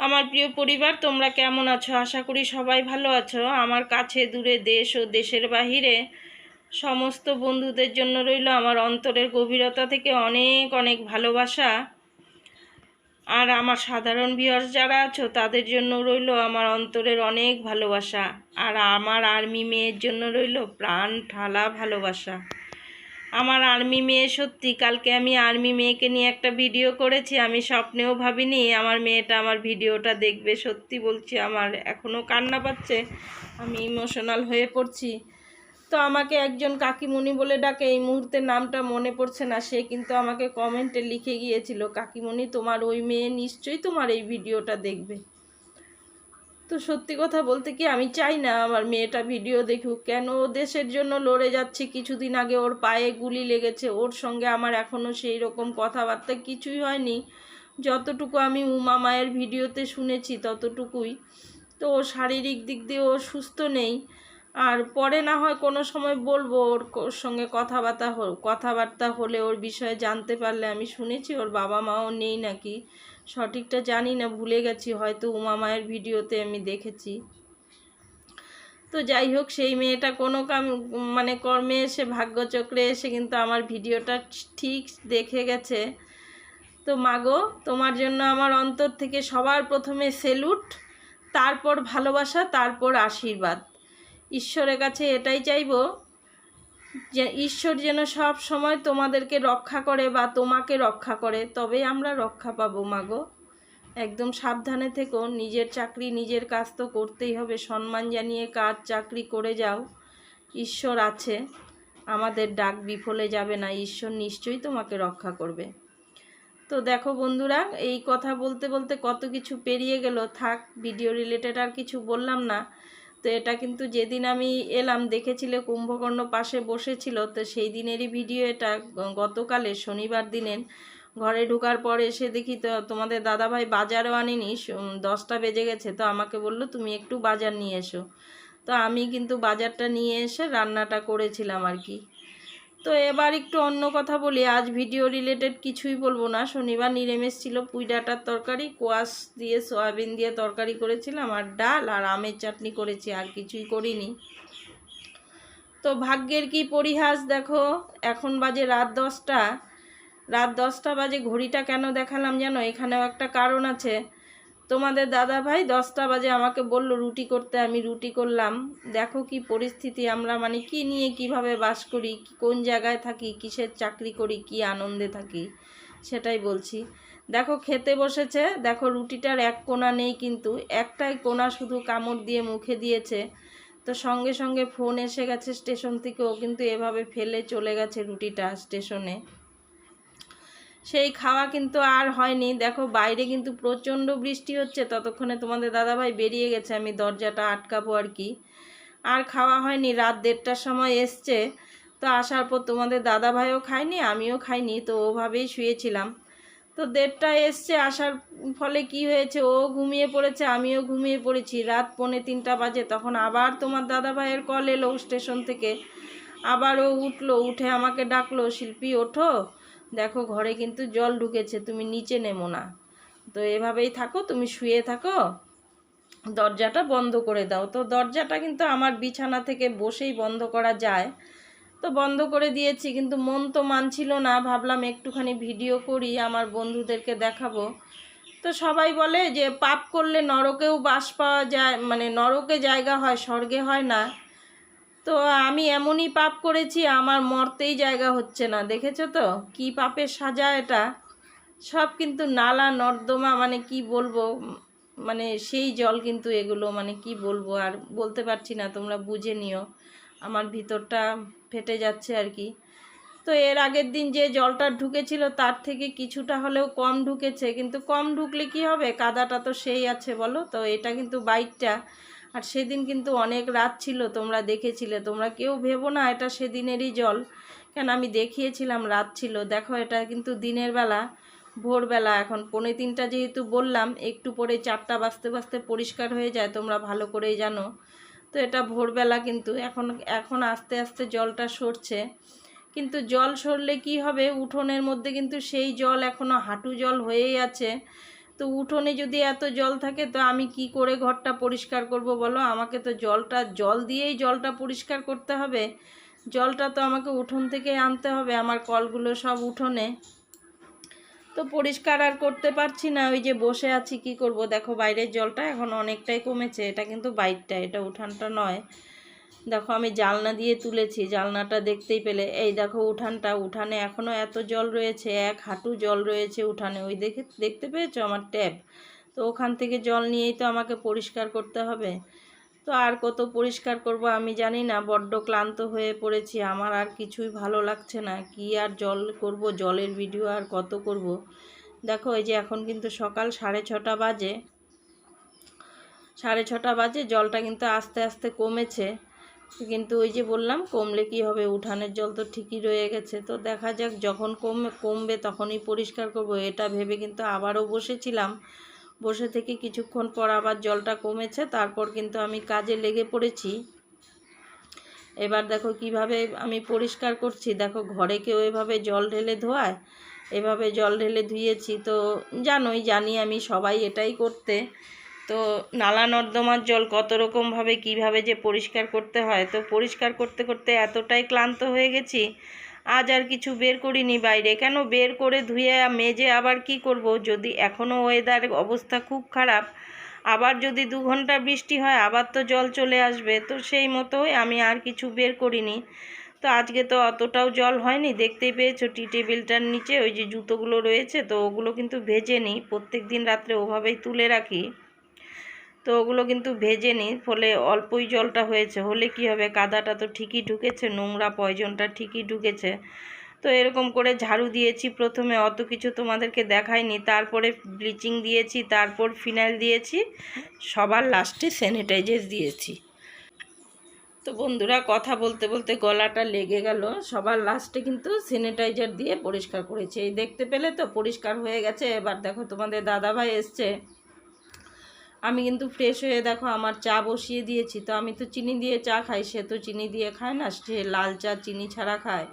আমার প্রিয় পরিবার, তোমরা কেমন আছো? আশা করি সবাই ভালো আছো। আমার কাছে, দূরে দেশ ও দেশের বাহিরে সমস্ত বন্ধুদের জন্য রইল আমার অন্তরের গভীরতা থেকে অনেক অনেক ভালোবাসা। আর আমার সাধারণ ভিউয়ার্স যারা আছো, তাদের জন্য রইল আমার অন্তরের অনেক ভালোবাসা। আর আমার আর্মি মেয়ের জন্য রইল প্রাণ ঠালা ভালোবাসা। আমার আর্মি মেয়ে, সত্যি, কালকে আমি আর্মি মেয়েকে নিয়ে একটা ভিডিও করেছি, আমি স্বপ্নেও ভাবিনি আমার মেয়েটা আমার ভিডিওটা দেখবে, সত্যি বলছি, আমার এখনও কান্না পাচ্ছে, আমি ইমোশনাল হয়ে পড়ছি। তো আমাকে একজন কাকিমণি বলে ডাকে, এই মুহূর্তে নামটা মনে পড়ছে না, সে কিন্তু আমাকে কমেন্টে লিখে গিয়েছিল কাকিমণি তোমার ওই মেয়ে নিশ্চয়ই তোমার এই ভিডিওটা দেখবে। তো সত্যি কথা বলতে কি আমি চাই না আমার মেয়েটা ভিডিও দেখুক। কেন ও দেশের জন্য লড়ে যাচ্ছে? কিছুদিন আগে ওর পায়ে গুলি লেগেছে। ওর সঙ্গে আমার এখনও সেই রকম কথাবার্তা কিছুই হয়নি। যতটুকু আমি উমা মায়ের ভিডিওতে শুনেছি ততটুকুই। তো ও শারীরিক দিক দিয়ে ও সুস্থ নেই। আর পরে না হয় কোনো সময় বলব ওর ওর সঙ্গে কথাবার্তা কথাবার্তা হলে ওর বিষয়ে জানতে পারলে আমি শুনেছি। ওর বাবা মাও নেই নাকি? সঠিকটা জানি না, ভুলে গেছি, হয়তো উমা মায়ের ভিডিওতে আমি দেখেছি। তো যাই হোক, সেই মেয়েটা কোনো কাম মানে কর্মে এসে, ভাগ্যচক্রে এসে কিন্তু আমার ভিডিওটা ঠিক দেখে গেছে। তো মাগো তোমার জন্য আমার অন্তর থেকে সবার প্রথমে সেলুট, তারপর ভালোবাসা, তারপর আশীর্বাদ। ঈশ্বরের কাছে এটাই চাইব যে ঈশ্বর যেন সব সময় তোমাদেরকে রক্ষা করে বা তোমাকে রক্ষা করে, তবেই আমরা রক্ষা পাবো মাগো একদম সাবধানে থেকো, নিজের চাকরি নিজের কাজ তো করতেই হবে। সম্মান জানিয়ে কাজ চাকরি করে যাও। ঈশ্বর আছে, আমাদের ডাক বিফলে যাবে না, ঈশ্বর নিশ্চয়ই তোমাকে রক্ষা করবে। তো দেখো বন্ধুরা, এই কথা বলতে বলতে কত কিছু পেরিয়ে গেল। থাক ভিডিও রিলেটেড আর কিছু বললাম না। তো এটা কিন্তু যেদিন আমি এলাম, দেখেছিলে কুম্ভকর্ণ পাশে বসেছিল, তো সেই দিনেরই ভিডিও এটা গতকালে শনিবার দিনের। ঘরে ঢোকার পর এসে দেখি তো তোমাদের দাদাভাই বাজারও আনিনি দশটা বেজে গেছে, তো আমাকে বলল, তুমি একটু বাজার নিয়ে এসো। তো আমি কিন্তু বাজারটা নিয়ে এসে রান্নাটা করেছিলাম আর কি। তো এবার একটু অন্য কথা বলি। আজ ভিডিও রিলেটেড কিছুই বলব না। শনিবার নিরামিষ ছিল পুঁই ডাঁটার তরকারি, কোয়াশ দিয়ে সয়াবিন দিয়ে তরকারি করেছিলাম, আর ডাল আর আমের চাটনি করেছি, আর কিছুই করিনি। তো ভাগ্যের কি পরিহাস দেখো, এখন বাজে রাত দশটা। রাত দশটা বাজে, ঘড়িটা কেন দেখালাম জানো? এখানেও একটা কারণ আছে। তোমাদের দাদা ভাই দশটা বাজে আমাকে বলল, রুটি করতে, আমি রুটি করলাম। দেখো কি পরিস্থিতি, আমরা মানে কি নিয়ে কীভাবে বাস করি, কোন জায়গায় থাকি, কিসের চাকরি করি, কি আনন্দে থাকি? সেটাই বলছি। দেখো, খেতে বসেছে। দেখো, রুটিটার এক কোনা নেই কিন্তু, একটাই কোনা শুধু কামড় দিয়ে মুখে দিয়েছে। তো সঙ্গে সঙ্গে ফোন এসে গেছে স্টেশন থেকে, ও কিন্তু এভাবে ফেলে চলে গেছে রুটিটা স্টেশনে। সেই খাওয়া কিন্তু আর হয়নি। দেখো বাইরে কিন্তু প্রচণ্ড বৃষ্টি হচ্ছে, ততক্ষণে তোমাদের দাদাভাই বেরিয়ে গেছে, আমি দরজাটা আটকাবো আর কি। আর খাওয়া হয়নি, রাত দেড়টার সময় এসছে, তো আসার পর তোমাদের দাদাভাইও খায়নি, আমিও খাইনি, তো ওভাবেই শুয়েছিলাম। তো দেড়টা এসছে, আসার ফলে কি হয়েছে, ও ঘুমিয়ে পড়েছে, আমিও ঘুমিয়ে পড়েছি। রাত পৌনে তিনটা বাজে, তখন আবার তোমার দাদাভাইয়ের কল এলো স্টেশন থেকে। আবার ও উঠল, উঠে আমাকে ডাকলো, শিল্পী, ওঠো। দেখো ঘরে কিন্তু জল ঢুকেছে, তুমি নিচে নেমো না। তো এভাবেই থাকো, তুমি শুয়ে থাকো। দরজাটা বন্ধ করে দাও। তো দরজাটা কিন্তু আমার বিছানা থেকে বসেই বন্ধ করা যায়। তো বন্ধ করে দিয়েছি, কিন্তু মন তো মানছিল না। ভাবলাম একটুখানি ভিডিও করি, আমার বন্ধুদেরকে দেখাবো। তো সবাই বলে যে, পাপ করলে নরকেও বাস পাওয়া যায় মানে নরকে জায়গা হয়, স্বর্গে হয় না। তো আমি এমনই পাপ করেছি, আমার মরতেই জায়গা হচ্ছে না। দেখেছ তো? কি পাপের সাজা এটা? সব কিন্তু নালা, নর্দমা মানে কি বলব? মানে সেই জল কিন্তু এগুলো মানে কি বলব? আর বলতে পারছি না, তোমরা বুঝে নিও। আমার ভিতরটা ফেটে যাচ্ছে আর কি। তো এর আগের দিন যে জলটা ঢুকেছিল, তার থেকে কিছুটা হলেও কম ঢুকেছে। কিন্তু কম ঢুকলে কি হবে? কাদাটা তো সেই আছে, বলো? তো এটা কিন্তু বাইকটা আর সেদিন কিন্তু অনেক রাত ছিল, তোমরা দেখেছিলে। তোমরা কেউ ভেবো না এটা সেদিনেরই জল। কেন আমি দেখিয়েছিলাম রাত ছিল। দেখো এটা কিন্তু দিনের বেলা, ভোরবেলা। এখন পৌনে তিনটা যেহেতু বললাম, একটু পরে চারটা বাজতে বাজতে পরিষ্কার হয়ে যায়, তোমরা ভালো করেই জানো। তো এটা ভোরবেলা কিন্তু, এখন এখন আস্তে আস্তে জলটা সরছে। কিন্তু জল সরলে কি হবে? উঠোনের মধ্যে কিন্তু সেই জল এখনও হাঁটু জল হয়েই আছে। তো উঠোনে যদি এত জল থাকে, তো আমি কি করে ঘরটা পরিষ্কার করব বলো? আমাকে তো জলটা, জল দিয়েই জলটা পরিষ্কার করতে হবে। জলটা তো আমাকে উঠোন থেকে আনতে হবে, আমার কলগুলো সব উঠোনে। তো পরিষ্কার আর করতে পারছি না, ওই যে বসে আছি, কি করব? দেখো বাইরের জলটা এখন অনেকটাই কমেছে, এটা কিন্তু বাইরটা, এটা উঠানটা নয়। দেখো আমি জালনা দিয়ে তুলেছি, জালনাটা দেখতেই পেলে। এই দেখো উঠানটা, উঠানে এখনও এত জল রয়েছে, এক হাঁটু জল রয়েছে উঠানে। ওই দেখে, দেখতে পেয়েছ আমার ট্যাপ? তো ওখান থেকে জল নিয়েই তো আমাকে পরিষ্কার করতে হবে। তো আর কত পরিষ্কার করব আমি জানি না, বড্ড ক্লান্ত হয়ে পড়েছি। আমার আর কিছুই ভালো লাগছে না। কি আর জল করব, জলের ভিডিও আর কত করব? দেখো এই যে এখন কিন্তু সকাল সাড়ে ছটা বাজে। সাড়ে ছটা বাজে, জলটা কিন্তু আস্তে আস্তে কমেছে। কিন্তু ওই যে বললাম, কমলে কি হবে? উঠানের জল তো ঠিকই রয়ে গেছে। তো দেখা যাক, যখন কমবে কমবে তখনই পরিষ্কার করব। এটা ভেবে কিন্তু আবারও বসেছিলাম। বসে থেকে কিছুক্ষণ পর আবার জলটা কমেছে। তারপর কিন্তু আমি কাজে লেগে পড়েছি। এবার দেখো কীভাবে আমি পরিষ্কার করছি। দেখো ঘরে কেউ এভাবে জল ঢেলে ধোয়ায়? এভাবে জল ঢেলে ধুয়েছি তো জানোই, জানি আমি সবাই এটাই করতে। তো নালা নর্দমার জল কত রকমভাবে কীভাবে যে পরিষ্কার করতে হয়, তো পরিষ্কার করতে করতে এতটাই ক্লান্ত হয়ে গেছি, আজ আর কিছু বের করিনি বাইরে। কেন বের করে ধুয়ে মেজে আবার কি করব? যদি এখনও ওয়েদার অবস্থা খুব খারাপ, আবার যদি দু ঘণ্টা বৃষ্টি হয়, আবার তো জল চলে আসবে। তো সেই মতোই আমি আর কিছু বের করিনি। তো আজকে তো অতটাও জল হয়নি, দেখতেই পেয়েছ টি টেবিলটার নিচে ওই যে জুতোগুলো রয়েছে, তো ওগুলো কিন্তু ভেজে নিই। প্রত্যেক দিন রাত্রে ওভাবেই তুলে রাখি। তো ওগুলো কিন্তু ভেজে নিই, ফলে অল্পই জলটা হয়েছে। হলে কি হবে, কাদাটা তো ঠিকই ঢুকেছে, নোংরা পয়জনটা ঠিকই ঢুকেছে। তো এরকম করে ঝাড়ু দিয়েছি, প্রথমে অত কিছু তোমাদেরকে দেখাইনি, তারপরে ব্লিচিং দিয়েছি, তারপর ফিনাইল দিয়েছি, সবার লাস্টে স্যানিটাইজার দিয়েছি। তো বন্ধুরা, কথা বলতে বলতে গলাটা লেগে গেল। সবার লাস্টে কিন্তু স্যানিটাইজার দিয়ে পরিষ্কার করেছি। এই দেখতে পেলে তো পরিষ্কার হয়ে গেছে। এবার দেখো তোমাদের দাদাভাই এসছে। আমি কিন্তু ফ্রেশ হয়ে দেখো আমার চা বসিয়ে দিয়েছি, তো আমি তো চিনি দিয়ে চা খাই, সে তো চিনি দিয়ে খায় না, সে লাল চা চিনি ছাড়া খায়।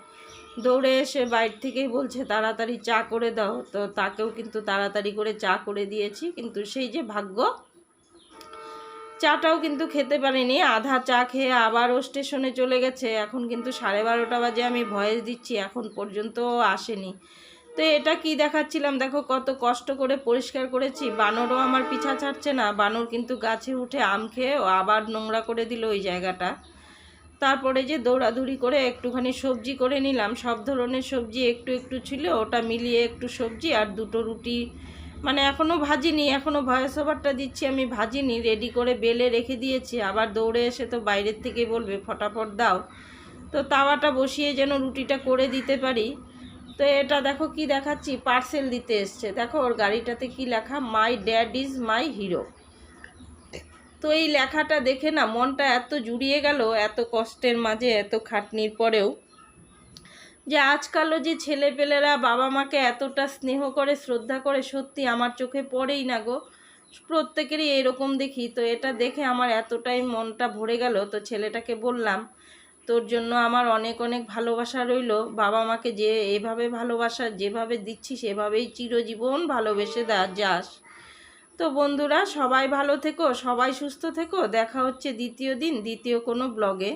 দৌড়ে এসে বাইর থেকেই বলছে, তাড়াতাড়ি চা করে দাও। তো তাকেও কিন্তু তাড়াতাড়ি করে চা করে দিয়েছি, কিন্তু সেই যে ভাগ্য, চাটাও কিন্তু খেতে পারিনি। আধা চা খেয়ে আবারও স্টেশনে চলে গেছে। এখন কিন্তু সাড়ে বারোটা বাজে, আমি ভয়েস দিচ্ছি, এখন পর্যন্ত আসেনি। তো এটা কি দেখাচ্ছিলাম? দেখো কত কষ্ট করে পরিষ্কার করেছি। বানরও আমার পিছা ছাড়ছে না। বানর কিন্তু গাছে উঠে আম খেয়ে আবার নোংরা করে দিল ওই জায়গাটা। তারপরে যে দৌড়াদৌড়ি করে একটুখানি সবজি করে নিলাম। সব ধরনের সবজি একটু একটু ছিল। ওটা মিলিয়ে একটু সবজি আর দুটো রুটি। মানে এখনও ভাজিনি। এখনও ভয়েস ওভারটা দিচ্ছি। আমি ভাজিনি। রেডি করে বেলে রেখে দিয়েছি। আবার দৌড়ে এসে তো বাইরের থেকে বলবে, ফটাফট দাও। তো তাওয়াটা বসিয়ে যেন রুটিটা করে দিতে পারি। তো এটা দেখো কি দেখাচ্ছি পার্সেল দিতে এসছে। দেখো ওর গাড়িটাতে কি লেখা my dad is my hero তো এই লেখাটা দেখে না মনটা এত জুড়িয়ে গেল, এত কষ্টের মাঝে, এত খাটনির পরেও, যে আজকালও যে ছেলেপেলেরা বাবা মাকে এতটা স্নেহ করে, শ্রদ্ধা করে, সত্যি আমার চোখে পড়েই না গো। প্রত্যেকেরই এরকম দেখি। তো এটা দেখে আমার এতটাই মনটা ভরে গেল। তো ছেলেটাকে বললাম তোর জন্য আমার অনেক অনেক ভালোবাসা রইল। বাবা মাকে যে এভাবে ভালোবাসা, যেভাবে দিচ্ছিস, এভাবেই চিরজীবন ভালোবেসে দা, যাস। তো বন্ধুরা, সবাই ভালো থেকো, সবাই সুস্থ থেকো। দেখা হচ্ছে দ্বিতীয় দিন, দ্বিতীয় কোনো ব্লগে।